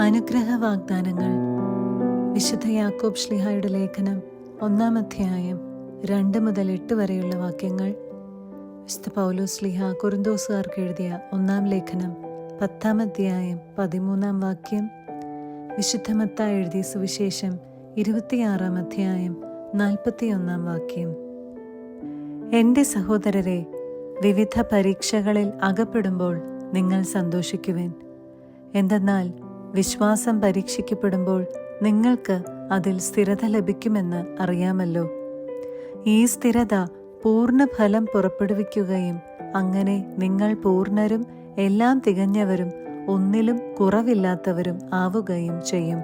അനുഗ്രഹ വാഗ്ദാനങ്ങൾ വിശുദ്ധ യാക്കോബ് ശ്ലിഹായുടെ ലേഖനം ഒന്നാം അധ്യായം രണ്ട് മുതൽ എട്ട് വരെയുള്ള വാക്യങ്ങൾ. വിശുദ്ധ പൗലോ ശ്ലിഹ കുറുന്തോസുകാർക്ക് എഴുതിയ ഒന്നാം ലേഖനം പത്താം അധ്യായം പതിമൂന്നാം വാക്യം. വിശുദ്ധ മത്ത എഴുതിയ സുവിശേഷം ഇരുപത്തിയാറാം അധ്യായം നാൽപ്പത്തിയൊന്നാം വാക്യം. എന്റെ സഹോദരരെ വിവിധ പരീക്ഷകളിൽ അകപ്പെടുമ്പോൾ നിങ്ങൾ സന്തോഷിക്കുവേൻ. എന്തെന്നാൽ വിശ്വാസം പരീക്ഷിക്കപ്പെടുമ്പോൾ നിങ്ങൾക്ക് അതിൽ സ്ഥിരത ലഭിക്കുമെന്ന് അറിയാമല്ലോ. ഈ സ്ഥിരത പൂർണ ഫലം പുറപ്പെടുവിക്കുകയും അങ്ങനെ നിങ്ങൾ പൂർണരും എല്ലാം തികഞ്ഞവരും ഒന്നിലും കുറവില്ലാത്തവരും ആവുകയും ചെയ്യും.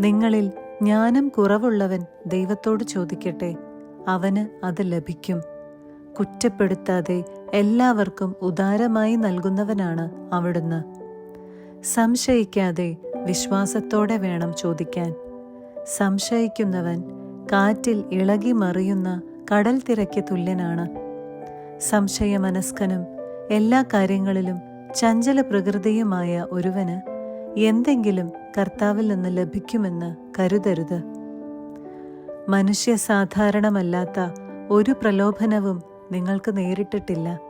നിങ്ങളിൽ ജ്ഞാനം കുറവുള്ളവൻ ദൈവത്തോട് ചോദിക്കട്ടെ അവന് അത് ലഭിക്കും. കുറ്റപ്പെടുത്താതെ എല്ലാവർക്കും ഉദാരമായി നൽകുന്നവനാണ് അവിടുന്ന്. സംശയിക്കാതെ വിശ്വാസത്തോടെ വേണം ചോദിക്കാൻ. സംശയിക്കുന്നവൻ കാറ്റിൽ ഇളകി മറിയുന്ന കടൽ തിരയ്ക്ക് തുല്യനാണ്. സംശയമനസ്കനും എല്ലാ കാര്യങ്ങളിലും ചഞ്ചല പ്രകൃതിയുമായ ഒരുവന് എന്തെങ്കിലും കർത്താവിൽ നിന്ന് ലഭിക്കുമെന്ന് കരുതരുത്. മനുഷ്യ സാധാരണമല്ലാത്ത ഒരു പ്രലോഭനവും നിങ്ങൾക്ക് നേരിട്ടിട്ടില്ല.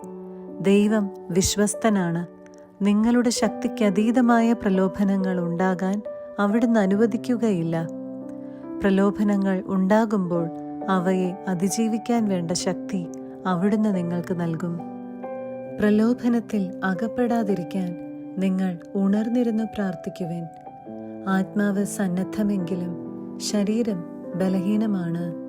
ദൈവം വിശ്വസ്തനാണ്. നിങ്ങളുടെ ശക്തിക്കതീതമായ പ്രലോഭനങ്ങൾ ഉണ്ടാകാൻ അവിടുന്ന് അനുവദിക്കുകയില്ല. പ്രലോഭനങ്ങൾ ഉണ്ടാകുമ്പോൾ അവയെ അതിജീവിക്കാൻ വേണ്ട ശക്തി അവിടുന്ന് നിങ്ങൾക്ക് നൽകും. പ്രലോഭനത്തിൽ അകപ്പെടാതിരിക്കാൻ നിങ്ങൾ ഉണർന്നിരുന്ന് പ്രാർത്ഥിക്കുവേൻ. ആത്മാവ് സന്നദ്ധമെങ്കിലും ശരീരം ബലഹീനമാണ്.